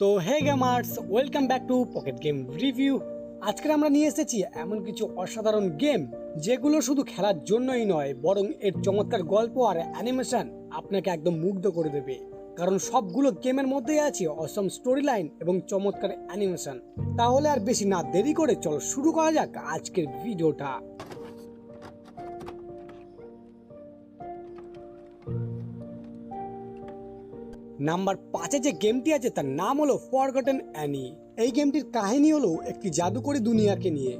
তো hey gamers welcome back to pocket game review আজকে আমরা নিয়ে এসেছি এমন কিছু অসাধারণ গেম যেগুলো শুধু খেলার জন্যই নয়, বরং এর চমৎকার গল্প আর অ্যানিমেশন আপনাকে একদম মুগ্ধ করে দেবে। কারণ সবগুলো গেমের মধ্যেই আছে অসম স্টোরি লাইন এবং চমৎকার অ্যানিমেশন তাহলে আর বেশি না দেরি করে চলো শুরু করা যাক আজকের ভিডিওটা নাম্বার পাঁচে যে গেমটি আছে তার নাম হলো ফরগটেন অ্যানি এই গেমটির কাহিনী হলো একটি জাদুকরী দুনিয়াকে নিয়ে,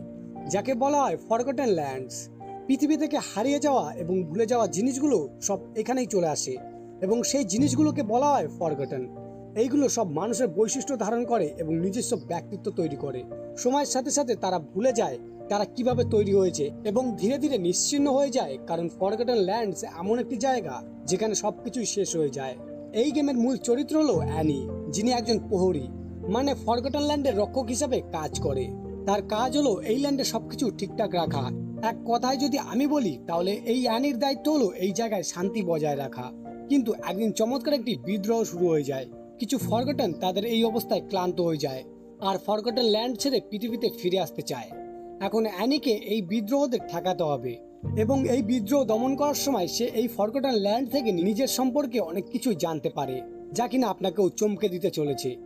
যাকে বলা হয় ফরগটেন ল্যান্ডস পৃথিবী থেকে হারিয়ে যাওয়া এবং ভুলে যাওয়া জিনিসগুলো সব এখানেই চলে আসে এবং সেই জিনিসগুলোকে বলা হয় ফরগটেন এইগুলো সব মানুষের বৈশিষ্ট্য ধারণ করে এবং নিজস্ব ব্যক্তিত্ব তৈরি করে। সময়ের সাথে সাথে তারা ভুলে যায় তারা কীভাবে তৈরি হয়েছে এবং ধীরে ধীরে নিশ্চিন্ন হয়ে যায় কারণ ফরগটেন ল্যান্ডস এমন একটি জায়গা যেখানে সবকিছুই শেষ হয়ে যায়। এই গেমের মূল চরিত্র হলো অ্যানি, যিনি একজন প্রহরী মানে ফরগটন ল্যান্ডের রক্ষক হিসাবে কাজ করে। তার কাজ হলো এই ল্যান্ডে সবকিছু ঠিকঠাক রাখা। এক কথায় যদি আমি বলি, তাহলে এই অ্যানির দায়িত্ব হলো এই জায়গায় শান্তি বজায় রাখা। কিন্তু একদিন চমৎকার একটি বিদ্রোহ শুরু হয়ে যায়। কিছু ফরগটন তাদের এই অবস্থায় ক্লান্ত হয়ে যায়, আর ফরগটন ল্যান্ড ছেড়ে পৃথিবীতে ফিরে আসতে চায়। এখন অ্যানিকে এই বিদ্রোহদের ঠেকাতে হবে এবং এই বিদ্রোহ দমন করার সময় সে এই ফরগটন ল্যান্ড থেকে নিজের সম্পর্কে অনেক কিছু জানতে পারে, যা কিনা আপনাকেও চমকে দিতে চলেছে।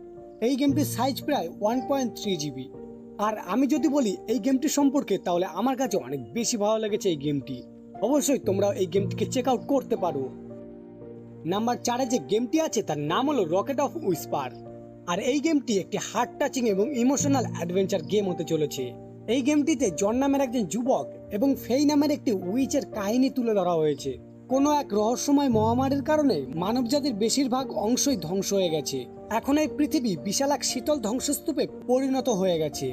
এই গেমটির সাইজ প্রায় ওয়ান পয়েন্ট থ্রি জিবি। আর আমি যদি বলি এই গেমটি সম্পর্কে, তাহলে আমার কাছে অনেক বেশি ভালো লেগেছে এই গেমটি। অবশ্যই তোমরাও এই গেমটিকে চেক আউট করতে পারো। নাম্বার চারে যে গেমটি আছে, তার নাম হলো রকেট অফ উইসপার আর এই গেমটি একটি হার্ট টাচিং এবং ইমোশনাল অ্যাডভেঞ্চার গেম হতে চলেছে। এই গেমটিতে জন নামের একজন যুবক এবং ফেই নামের একটি উইচের কাহিনী তুলে ধরা হয়েছে। কোনো এক রহস্যময় মহামারীর কারণে মানবজাতির বেশিরভাগ অংশই ধ্বংস হয়ে গেছে। এখন এই পৃথিবী বিশাল এক শীতল ধ্বংসস্তূপে পরিণত হয়ে গেছে।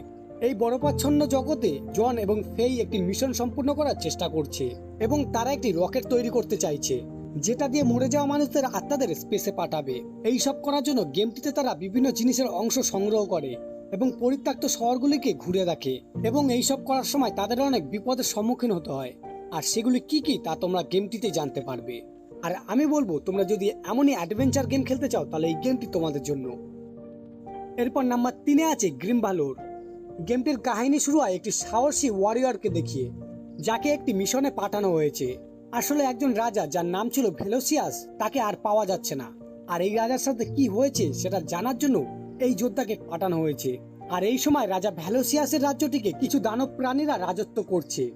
এই বরফাচ্ছন্ন জগতে জন এবং ফেই একটি মিশন সম্পূর্ণ করার চেষ্টা করছে এবং তারা একটি রকেট তৈরি করতে চাইছে, যেটা দিয়ে মরে যাওয়া মানুষদের আত্মাদের স্পেসে পাঠাবে। এই সব করার জন্য গেমটিতে তারা বিভিন্ন জিনিসের অংশ সংগ্রহ করে। এবং পরিত্যক্ত শহরগুলিকে ঘুরে দেখে এবং এই সব করার সময় তাদের অনেক বিপদের সম্মুখীন হতে হয়। আর সেগুলি কি কি তা তোমরা গেমটিতে জানতে পারবে। আর আমি বলব, তোমরা যদি এমনই অ্যাডভেঞ্চার গেম খেলতে চাও, তাহলে এই গেমটি তোমাদের জন্য। এরপর নাম্বার তিনে আছে গ্রিম ভালোর গেমটির কাহিনী শুরু হয় একটি সাহসী ওয়ারিয়রকে দেখিয়ে, যাকে একটি মিশনে পাঠানো হয়েছে। আসলে একজন রাজা যার নাম ছিল ভেলোসিয়াস, তাকে আর পাওয়া যাচ্ছে না। আর এই রাজার সাথে কি হয়েছে সেটা জানার জন্য এই যোদ্ধাকে পাঠানো হয়েছে। আর এই সময় রাজা ভ্যালোসিয়াসের রাজ্যটিকে কিছু দানব প্রাণীরা রাজত্ব করছে।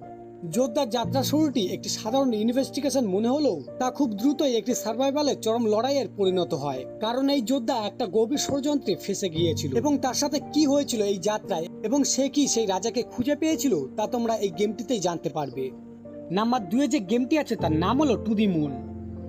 যোদ্ধার যাত্রা শুরুটি একটি সাধারণ ইনভেস্টিগেশন মনে হলেও তা খুব দ্রুতই একটি সার্ভাইভালের চরম লড়াইয়ের পরিণত হয়। কারণ এই যোদ্ধা একটা গভীর ষড়যন্ত্রে ফেসে গিয়েছিল। এবং তার সাথে কি হয়েছিল এই যাত্রায় এবং সে কি সেই রাজাকে খুঁজে পেয়েছিল, তা তোমরা এই গেমটিতেই জানতে পারবে। নাম্বার দুয়ে যে গেমটি আছে তার নাম হলো টু দি মুন।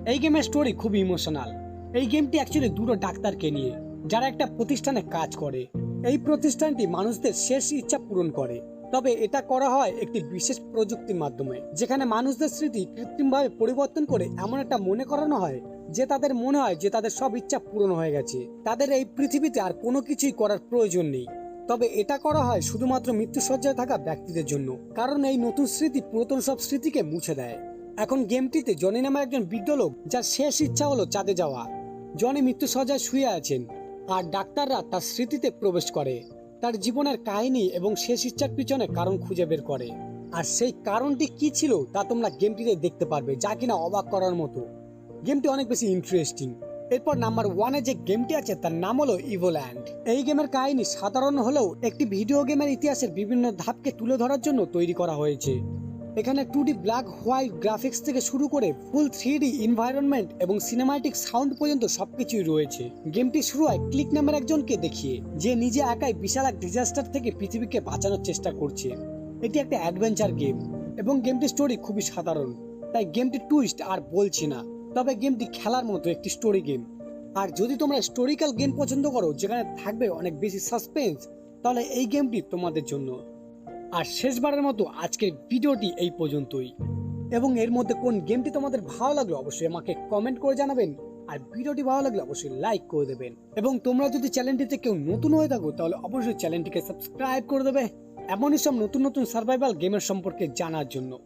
এই গেমের স্টোরি খুব ইমোশনাল এই গেমটি অ্যাকচুয়ালি দুটো ডাক্তারকে নিয়ে। যারা একটা প্রতিষ্ঠানে কাজ করে, এই প্রতিষ্ঠানটি মানুষদের শেষ ইচ্ছা পূরণ করে। তবে এটা করা হয় একটি বিশেষ প্রযুক্তির মাধ্যমে, যেখানে মানুষদের স্মৃতি কৃত্রিমভাবে পরিবর্তন করে এমন একটা মনে করানো হয়, যে তাদের মনে হয় যে তাদের সব ইচ্ছা পূরণ হয়ে গেছে। তাদের এই পৃথিবীতে আর কোনো কিছুই করার প্রয়োজন নেই। তবে এটা করা হয় শুধুমাত্র মৃত্যুসজ্জায় থাকা ব্যক্তিদের জন্য, কারণ এই নতুন স্মৃতি পুরাতন সব স্মৃতিকে মুছে দেয়। এখন গেমটিতে জনি নামের একজন বৃদ্ধ লোক, যার শেষ ইচ্ছা হলো চাঁদে যাওয়া। জনি মৃত্যুসজ্জায় শুয়ে আছেন। আর ডাক্তাররা তার স্মৃতিতে প্রবেশ করে। তার জীবনের কাহিনী এবং শেষ ইচ্ছার পিছনে কারণ খুঁজে বের করে। আর সেই কারণটি কি ছিল তা তোমরা গেমটিতে দেখতে পারবে, যা কিনা অবাক করার মতো। গেমটি অনেক বেশি ইন্টারেস্টিং এরপর নাম্বার ওয়ানে যে গেমটি আছে তার নাম হলো ইভোল্যান্ড এই গেমের কাহিনী সাধারণ হলেও একটি ভিডিও গেমের ইতিহাসের বিভিন্ন ধাপকে তুলে ধরার জন্য তৈরি করা হয়েছে। এখানে two D black white graphics থেকে শুরু করে ফুল থ্রি ডি এনভায়রনমেন্ট এবং সিনেমাটিক সাউন্ড পর্যন্ত সবকিছুই রয়েছে। গেমটি শুরু হয় ক্লিক নামের একজনকে দেখিয়ে, যে নিজে একাই বিশাল এক ডিজাস্টার থেকে পৃথিবীকে বাঁচানোর চেষ্টা করছে। এটি একটা অ্যাডভেঞ্চার গেম এবং গেমটির স্টোরি খুবই সাধারণ। তাই গেমটি টুইস্ট আর বলছি না, তবে গেমটি খেলার মতো একটি স্টোরি গেম আর যদি তোমরা স্টোরিক্যাল গেম পছন্দ করো, যেখানে থাকবে অনেক বেশি সাসপেন্স তাহলে এই গেমটি তোমাদের জন্য। আর শেষবারের মতো আজকের ভিডিওটি এই পর্যন্তই। এবং এর মধ্যে কোন গেমটি তোমাদের ভালো লাগল অবশ্যই আমাকে কমেন্ট করে জানাবেন। আর ভিডিওটি ভালো লাগলে অবশ্যই লাইক করে দেবেন। এবং তোমরা যদি চ্যানেলটিতে কেউ নতুন হয়ে থাকো, তাহলে অবশ্যই চ্যানেলটিকে সাবস্ক্রাইব করে দেবে। এমনই সব নতুন নতুন সার্ভাইভাল গেমের সম্পর্কে জানার জন্য।